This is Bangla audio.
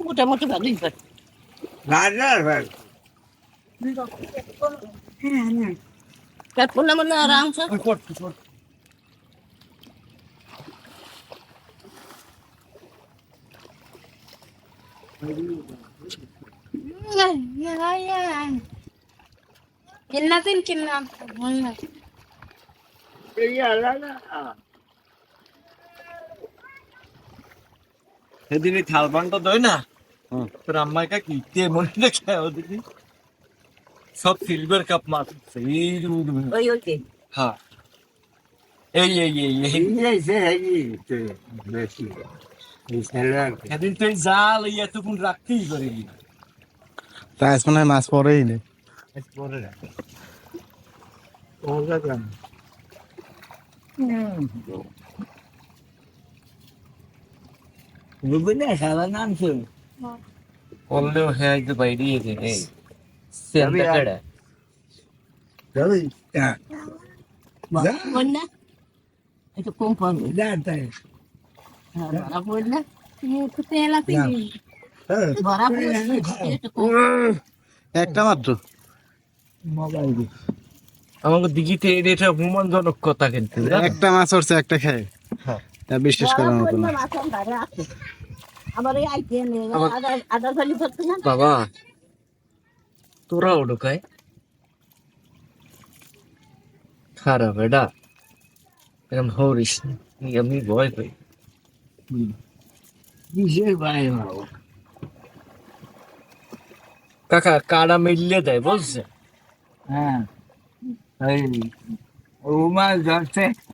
মোটামুটি ভালোই হয় রান্নার ঘর তারপর না মনে আরামসে কিন্নাতিন কিন্না এই আলাদা সেদিন এই থাল বানটা দই না তোর আম্মাকে কি কে মনে রেখে ওদিকে? সব সিলভার কাপ মাছ। এই ওই ওই হ্যাঁ। এই এই এই এই। এই যে এই বেশি। সেদিন তুই জাল এই এতক্ষণ রাখতেই পারিনি আজ মনে হয় মাছ পরেই নেই পরে রাখ। ওটা রুবিনা সাদা নাম শুন। বললেও হ্যাঁ এই হ্যাঁ একটু কম পাবে আছে হ্যাঁ। পড়লে একটু মাত্র। আমাকে দিঘিতে এটা অপমানজনক কথা কিন্তু একটা মাছ উঠছে একটা খায়। হ্যাঁ। তা বিশ্বাস করার মতো না। বাবা তোরা ওডুকায় খারাপ এটা এরকম হরিস আমি ভয় পাই। কিসের বাইরে বাবা কাকা কাড়া মিললে দেয় বুঝছে? হ্যাঁ। এই ও মাছ ধরছে